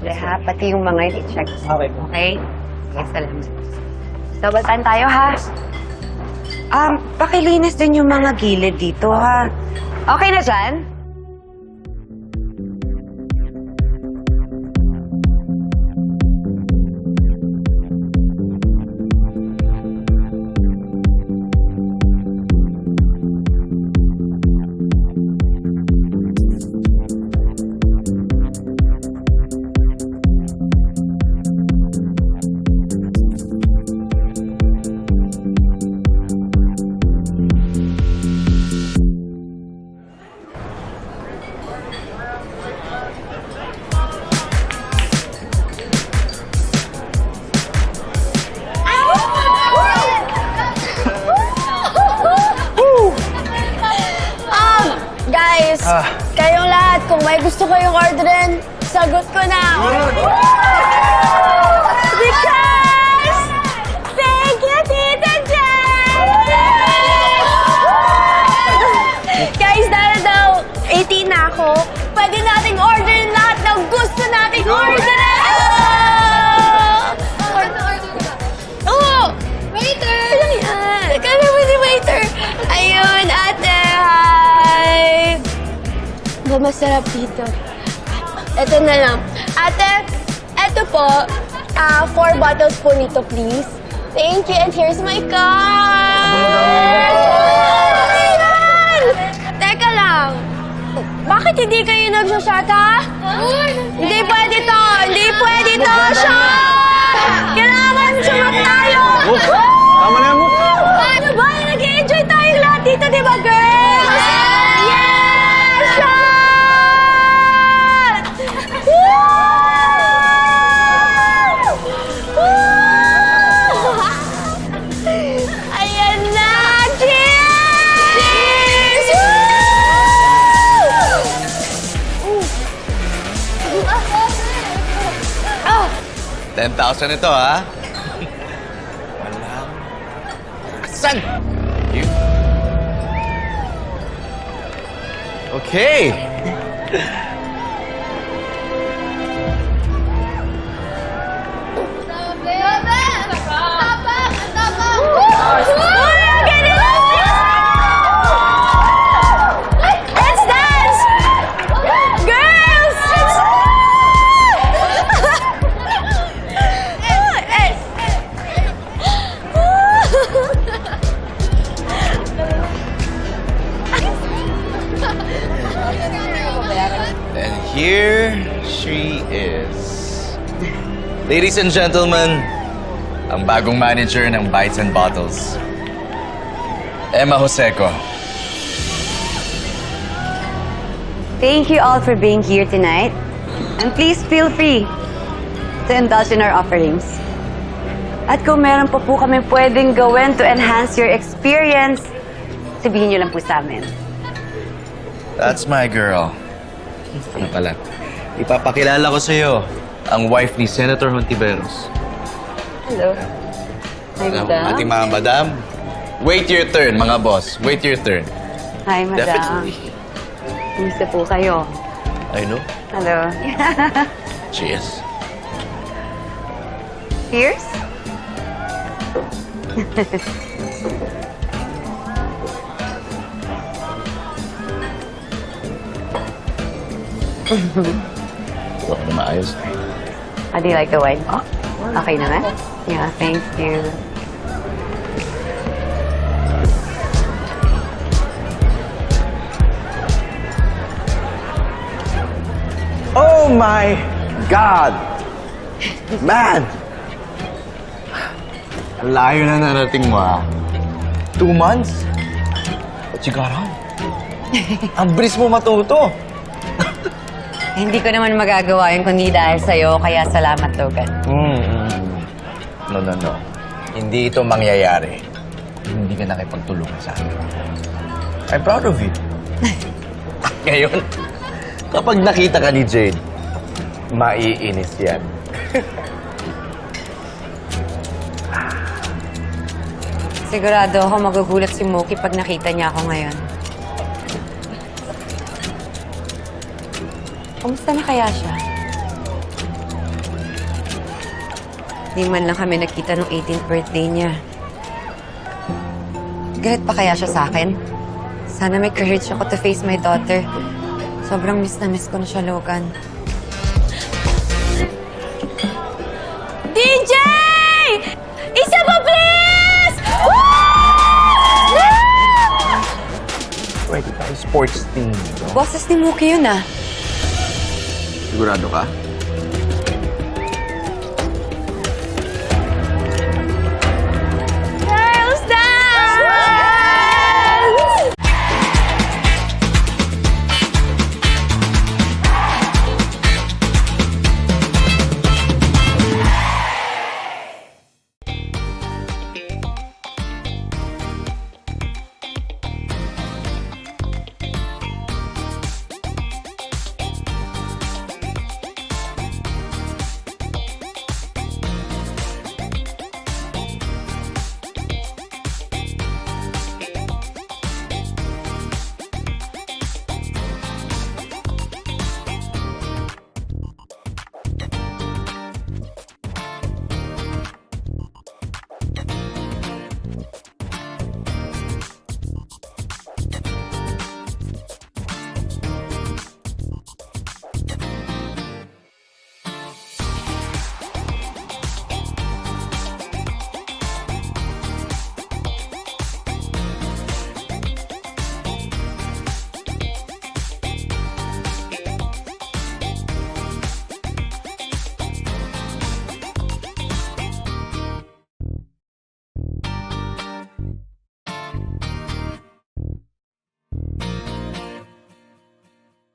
Sige ha, pati yung mga yun i-check. Okay po. Okay? Okay, salamat. Double time tayo ha. Um, pakilinis din yung mga gilid dito ha. Okay na dyan? Gusto kayong orderin, sagot ko na. Ba, masarap dito. Ito na lang. Ate, ito po. ah four bottles po nito, please. Thank you. And here's my card. Ayan! Teka lang. Bakit hindi kayo nagsashot, ha? Hindi pwede to! Hindi pwede to! Shot! Kailangan sumat tayo! Tama na mo. Ano ba? Nag-enjoy tayo lahat dito, di ba, girls? 10,000 ito, ha? Walang... Saan? You. Okay. Here she is. Ladies and gentlemen, ang bagong manager ng Bites and Bottles. Emma Joseco. Thank you all for being here tonight. And please feel free to indulge in our offerings. At kung meron pa po kami pwedeng gawin to enhance your experience, sabihin niyo lang po sa amin. That's my girl. Ano pala? Ipapakilala ko sa iyo ang wife ni Senator Hontiveros. Hello. Hi, madam. ating mga madam. Wait your turn, mga boss. Wait your turn. Hi, madam. Definitely. Kumusta po kayo? I know. Hello. Cheers. Cheers? Wala na maayos. How do you like the wine? Okay naman? Yeah, thank you. Oh my God! Man! Ang layo na narating mo, ah. Two months? What you got on? Ang bilis mo matuto. Hindi ko naman magagawa yun kundi dahil sa'yo, kaya salamat, Logan. Mm, No, no, no. Hindi ito mangyayari. Hindi ka nakipagtulungan sa akin. I'm proud of you. Ngayon, kapag nakita ka ni Jade, maiinis yan. Sigurado ako magugulat si Moki pag nakita niya ako ngayon. Kumusta na kaya siya? Di man lang kami nakita nung 18th birthday niya. Galit pa kaya siya sa akin? Sana may courage ako to face my daughter. Sobrang miss na miss ko na siya, Logan. DJ! Isa pa, please! Pwede tayo sports team. Boses ni Mookie yun ah. Sigurado ka?